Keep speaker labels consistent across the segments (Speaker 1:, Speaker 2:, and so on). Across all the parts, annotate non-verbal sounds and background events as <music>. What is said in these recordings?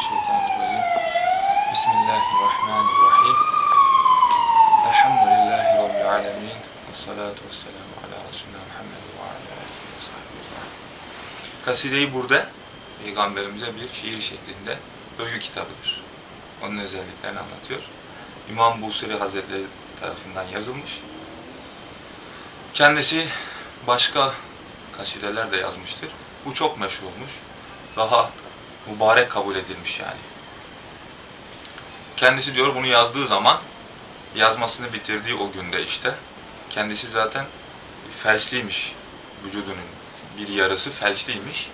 Speaker 1: Euzubillahimineşşeytanirracim. Bismillahirrahmanirrahim. Elhamdülillahi Rabbil alemin. Ve salatu ve selamu ala Resulina Muhammed ve ala alihi ve sahbihi ecmaîn. Kaside-i Burda, Peygamberimize bir şiir şeklinde övgü kitabıdır. Onun özelliklerini anlatıyor. İmam Busiri Hazretleri tarafından yazılmış. Kendisi başka kasideler de yazmıştır. Bu çok meşhur olmuş. Daha mübarek kabul edilmiş yani. Kendisi diyor bunu yazdığı zaman yazmasını bitirdiği o günde işte kendisi zaten felçliymiş vücudunun bir yarısı felçliymiş.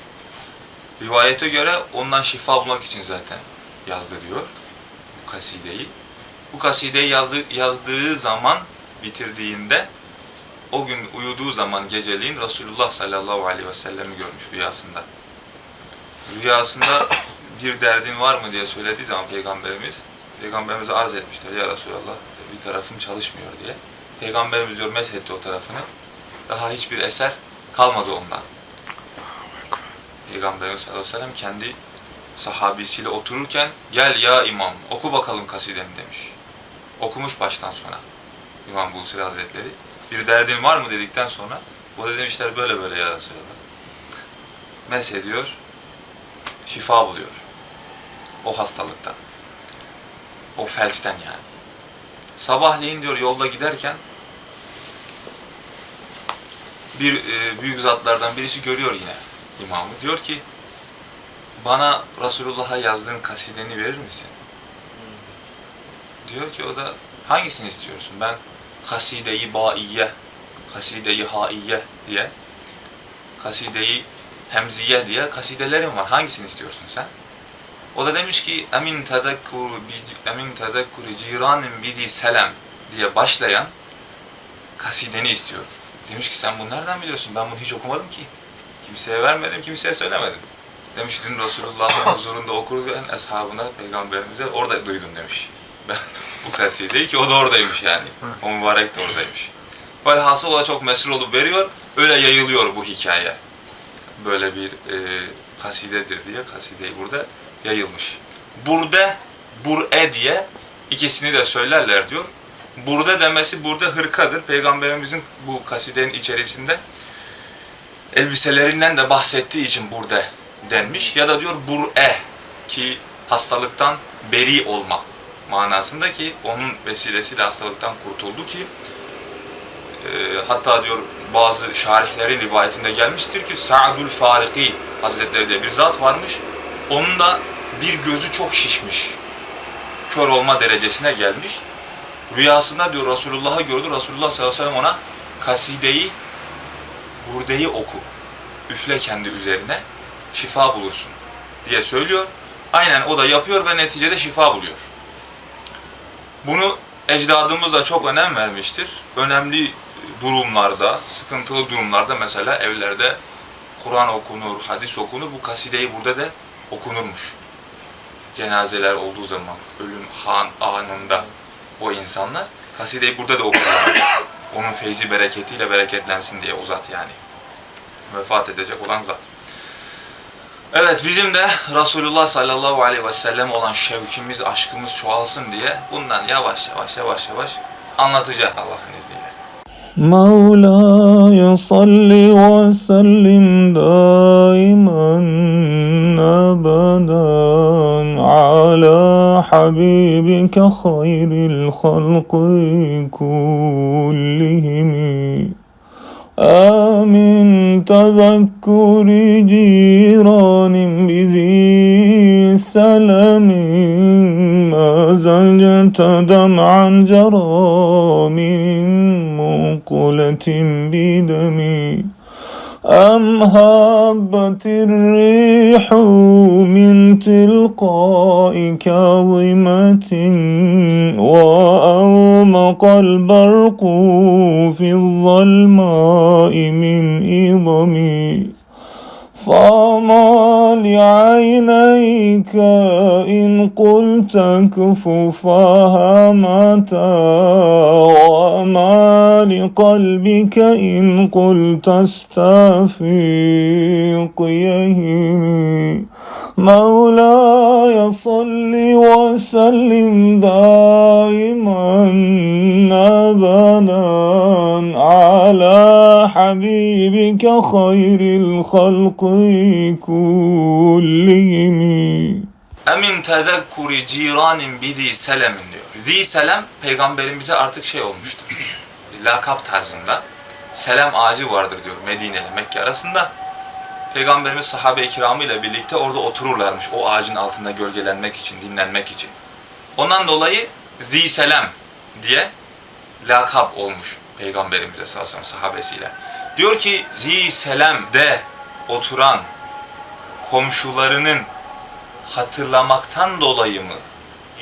Speaker 1: Rivayete göre ondan şifa bulmak için zaten yazdı diyor bu kasideyi. Bu kasideyi yazdı, yazdığı zaman bitirdiğinde o gün uyuduğu zaman geceliğin Resulullah sallallahu aleyhi ve sellem'i görmüş rüyasında. Rüyasında bir derdin var mı diye söylediği zaman Peygamberimiz, Peygamberimize arz etmişler ya Resulallah bir tarafım çalışmıyor diye. Peygamberimiz diyor meshetti o tarafını. Daha hiçbir eser kalmadı ondan. Peygamberimiz sallallahu aleyhi ve sellem kendi sahabisiyle otururken gel ya imam oku bakalım kasidemi demiş. Okumuş baştan sona İmam Busiri Hazretleri. Bir derdin var mı dedikten sonra o da demişler böyle böyle ya Resulallah. Meshediyor, şifa buluyor. O hastalıktan. O felçten yani. Sabahleyin diyor yolda giderken bir e, büyük zatlardan birisi görüyor yine imamı. Diyor ki bana Resulullah'a yazdığın kasideni verir misin? Diyor ki o da hangisini istiyorsun? Ben kaside-i baiye, kaside-i diye, kaside-i hemziye diye kasidelerim var. Hangisini istiyorsun sen? O da demiş ki emin tedekkur emin tedekkur ciranin bidi selam diye başlayan kasideni istiyorum. Demiş ki sen bunu nereden biliyorsun? Ben bunu hiç okumadım ki. Kimseye vermedim, kimseye söylemedim. Demiş dün Resulullah'ın <laughs> huzurunda okurdu en eshabına, peygamberimize orada duydum demiş. Ben <laughs> bu kasideyi ki o da oradaymış yani. O mübarek de oradaymış. Böyle hasıl çok meşhur olup veriyor. Öyle yayılıyor bu hikaye. Böyle bir e, kasidedir diye kasideyi burada yayılmış. Burada, bur'e diye ikisini de söylerler diyor. Burada demesi burada hırkadır. Peygamberimizin bu kasidenin içerisinde elbiselerinden de bahsettiği için burada denmiş. Ya da diyor bur'e ki hastalıktan beri olma manasında ki onun vesilesiyle hastalıktan kurtuldu ki e, hatta diyor bazı şarihlerin rivayetinde gelmiştir ki Sa'dul Fariki Hazretleri diye bir zat varmış. Onun da bir gözü çok şişmiş. Kör olma derecesine gelmiş. Rüyasında diyor Resulullah'ı gördü. Resulullah sallallahu aleyhi ve sellem ona kasideyi burdeyi oku. Üfle kendi üzerine şifa bulursun diye söylüyor. Aynen o da yapıyor ve neticede şifa buluyor. Bunu ecdadımız da çok önem vermiştir. Önemli durumlarda, sıkıntılı durumlarda mesela evlerde Kur'an okunur, hadis okunur. Bu kasideyi burada da okunurmuş. Cenazeler olduğu zaman, ölüm han anında o insanlar kasideyi burada da okurlar. <coughs> Onun feyzi bereketiyle bereketlensin diye o zat yani. Vefat edecek olan zat. Evet bizim de Resulullah sallallahu aleyhi ve sellem olan şevkimiz, aşkımız çoğalsın diye bundan yavaş yavaş yavaş yavaş anlatacağız Allah'ın izniyle.
Speaker 2: مولاي صل وسلم دائما أبدا على حبيبك خير الخلق كلهم. آمن تذكر جيران بذي سلام ما زجت دمعا جرى من مقلة بدمي أم هبت الريح من تلقاء كاظمة وأومق البرق في الظلماء من إضمي فما لعينيك إن قلت كففها متى وما لقلبك إن قلت استفيق يهمي مولاي صل وسلم دائما أبدا على حبيبك خير الخلق كلهم
Speaker 1: Emin tezekkuri ciranin bidi selemin diyor. Zi selem peygamberimize artık şey olmuştur. <clears throat> Lakap tarzında. Selem ağacı vardır diyor Medine ile Mekke arasında. Peygamberimiz sahabe-i kiramı ile birlikte orada otururlarmış o ağacın altında gölgelenmek için, dinlenmek için. Ondan dolayı Zi selem diye lakap olmuş Peygamberimize sallallahu sahabesiyle. Diyor ki Zi selemde oturan komşularının hatırlamaktan dolayı mı?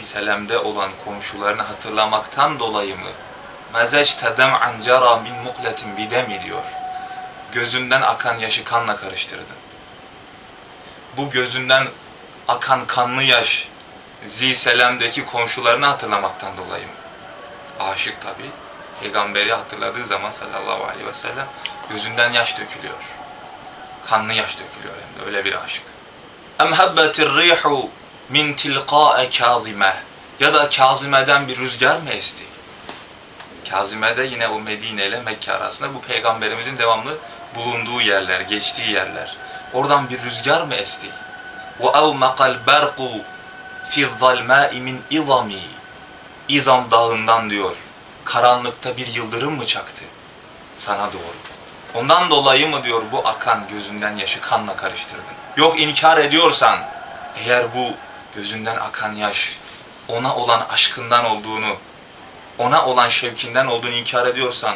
Speaker 1: İselem'de olan komşularını hatırlamaktan dolayı mı? Mezeç tedem ancara min mukletin bidemi diyor. Gözünden akan yaşı kanla karıştırdın. Bu gözünden akan kanlı yaş Ziselem'deki komşularını hatırlamaktan dolayı mı? Aşık tabi. Peygamberi hatırladığı zaman sallallahu aleyhi ve sellem gözünden yaş dökülüyor. Kanlı yaş dökülüyor hem de öyle bir aşık. Em habbetir rihu min tilqae kazime ya da Kazime'den bir rüzgar mı esti? Kazime'de yine o Medine ile Mekke arasında bu peygamberimizin devamlı bulunduğu yerler, geçtiği yerler. Oradan bir rüzgar mı esti? Evmekal berku fi zalmai min izami İzam dağından diyor Karanlıkta bir yıldırım mı çaktı sana doğru? Ondan dolayı mı diyor bu akan gözünden yaşı kanla karıştırdın? Yok inkar ediyorsan eğer bu gözünden akan yaş ona olan aşkından olduğunu, ona olan şevkinden olduğunu inkar ediyorsan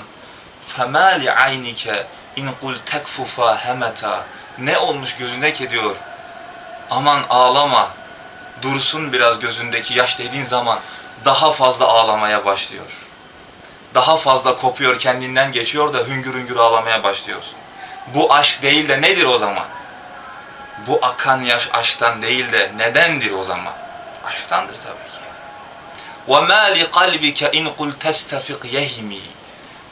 Speaker 1: فَمَا لِعَيْنِكَ اِنْ قُلْ تَكْفُفَا هَمَتَا Ne olmuş gözündeki diyor. Aman ağlama, dursun biraz gözündeki yaş dediğin zaman daha fazla ağlamaya başlıyor. Daha fazla kopuyor, kendinden geçiyor da hüngür hüngür ağlamaya başlıyorsun. Bu aşk değil de nedir o zaman? Bu akan yaş aşktan değil de nedendir o zaman? Aşktandır tabii ki. وَمَا لِقَلْبِكَ اِنْ قُلْ تَسْتَفِقْ يَهِمِي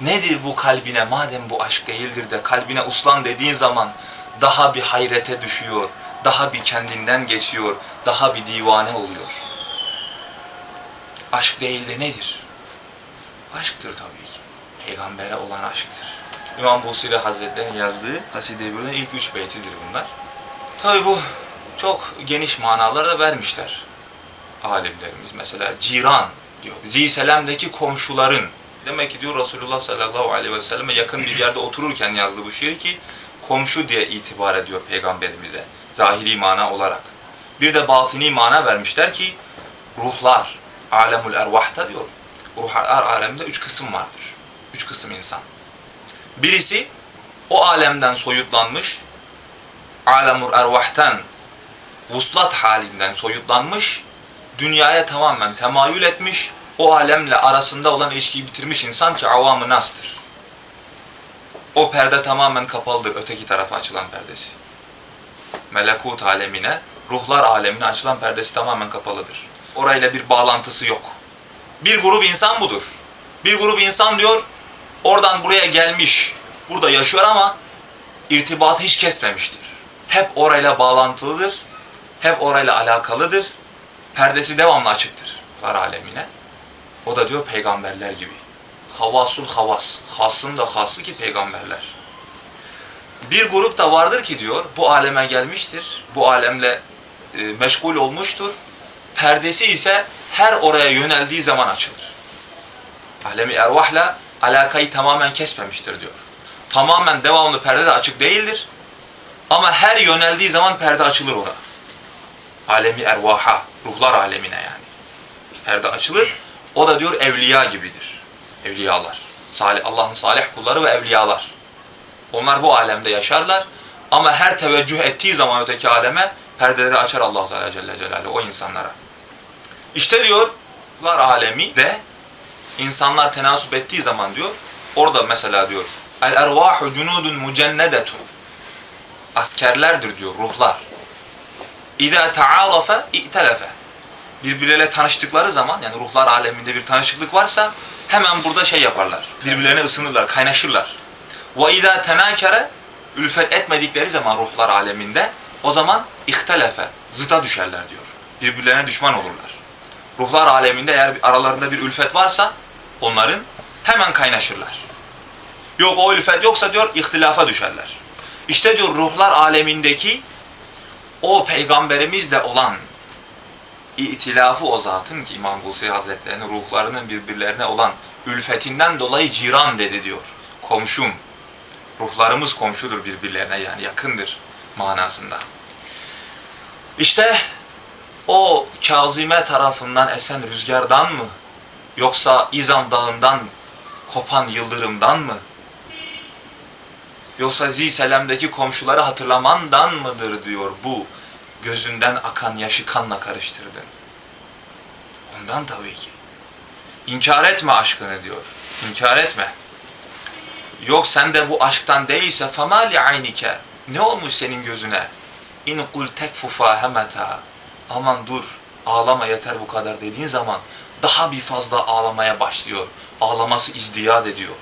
Speaker 1: Nedir bu kalbine madem bu aşk değildir de kalbine uslan dediğin zaman daha bir hayrete düşüyor, daha bir kendinden geçiyor, daha bir divane oluyor. Aşk değil de nedir? Aşktır tabii ki. Peygambere olan aşktır. İmam Busiri Hazretleri'nin yazdığı Kaside-i ilk üç beytidir bunlar. Tabii bu çok geniş manalar da vermişler alimlerimiz. Mesela ciran diyor. Ziselem'deki komşuların. Demek ki diyor Resulullah sallallahu aleyhi ve selleme yakın bir yerde otururken yazdı bu şiiri ki komşu diye itibar ediyor peygamberimize. Zahiri mana olarak. Bir de batini mana vermişler ki ruhlar, alemul ervahta diyor. Ruhlar aleminde üç kısım vardır. Üç kısım insan. Birisi o alemden soyutlanmış, alemul ervahten vuslat halinden soyutlanmış, dünyaya tamamen temayül etmiş, o alemle arasında olan ilişkiyi bitirmiş insan ki avamı nastır. O perde tamamen kapalıdır, öteki tarafa açılan perdesi. Melekut alemine, ruhlar alemine açılan perdesi tamamen kapalıdır. Orayla bir bağlantısı yok. Bir grup insan budur. Bir grup insan diyor, oradan buraya gelmiş, burada yaşıyor ama irtibatı hiç kesmemiştir. Hep orayla bağlantılıdır, hep orayla alakalıdır, perdesi devamlı açıktır var alemine. O da diyor peygamberler gibi. Havasul havas. Hasın da hası ki peygamberler. Bir grup da vardır ki diyor bu aleme gelmiştir. Bu alemle e, meşgul olmuştur. Perdesi ise her oraya yöneldiği zaman açılır. Alemi ervahla alakayı tamamen kesmemiştir diyor. Tamamen devamlı perde de açık değildir. Ama her yöneldiği zaman perde açılır ona. Alemi ervaha, ruhlar alemine yani. Perde açılır. O da diyor evliya gibidir. Evliyalar. Salih, Allah'ın salih kulları ve evliyalar. Onlar bu alemde yaşarlar. Ama her teveccüh ettiği zaman öteki aleme perdeleri açar Allah Teala Celle Celaluhu o insanlara. İşte diyor, ruhlar alemi de insanlar tenasup ettiği zaman diyor, orada mesela diyor, el ervahu cunudun mucennedetun. askerlerdir diyor ruhlar. İza taarafe i'telefe. Birbirleriyle tanıştıkları zaman yani ruhlar aleminde bir tanışıklık varsa hemen burada şey yaparlar. Birbirlerine ısınırlar, kaynaşırlar. Ve izâ tenâkere ülfet etmedikleri zaman ruhlar aleminde o zaman ihtelefe, zıta düşerler diyor. Birbirlerine düşman olurlar. Ruhlar aleminde eğer aralarında bir ülfet varsa onların hemen kaynaşırlar. Yok o ülfet yoksa diyor ihtilafa düşerler. İşte diyor ruhlar alemindeki o peygamberimizle olan itilafı o zatın ki İmam Busi Hazretleri'nin ruhlarının birbirlerine olan ülfetinden dolayı ciran dedi diyor. Komşum. Ruhlarımız komşudur birbirlerine yani yakındır manasında. İşte o Kazime tarafından esen rüzgardan mı? Yoksa İzam dağından kopan yıldırımdan mı? Yoksa Zeyselem'deki komşuları hatırlamandan mıdır diyor bu gözünden akan yaşı kanla karıştırdın. Ondan tabii ki. İnkar etme aşkını diyor. İnkar etme. Yok sen de bu aşktan değilse famali aynike. Ne olmuş senin gözüne? İn kul tekfu fahameta. Aman dur, ağlama yeter bu kadar dediğin zaman daha bir fazla ağlamaya başlıyor. Ağlaması izdiyat ediyor,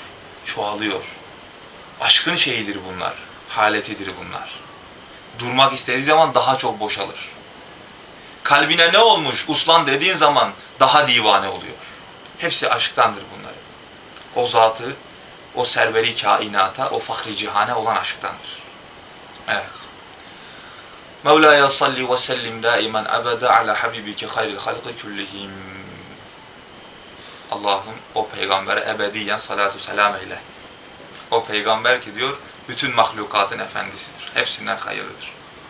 Speaker 1: çoğalıyor. Aşkın şeyidir bunlar, haletidir bunlar. Durmak istediği zaman daha çok boşalır. Kalbine ne olmuş uslan dediğin zaman daha divane oluyor. Hepsi aşktandır bunları. O zatı, o serveri kainata, o fahri cihane olan aşktandır. Evet. Mevla'ya salli ve sellim daimen ebede ala habibike hayril halqi küllihim. Allah'ım o peygambere ebediyen salatu selam eyle. O peygamber ki diyor bütün mahlukatın efendisidir. Hepsinden hayırlıdır.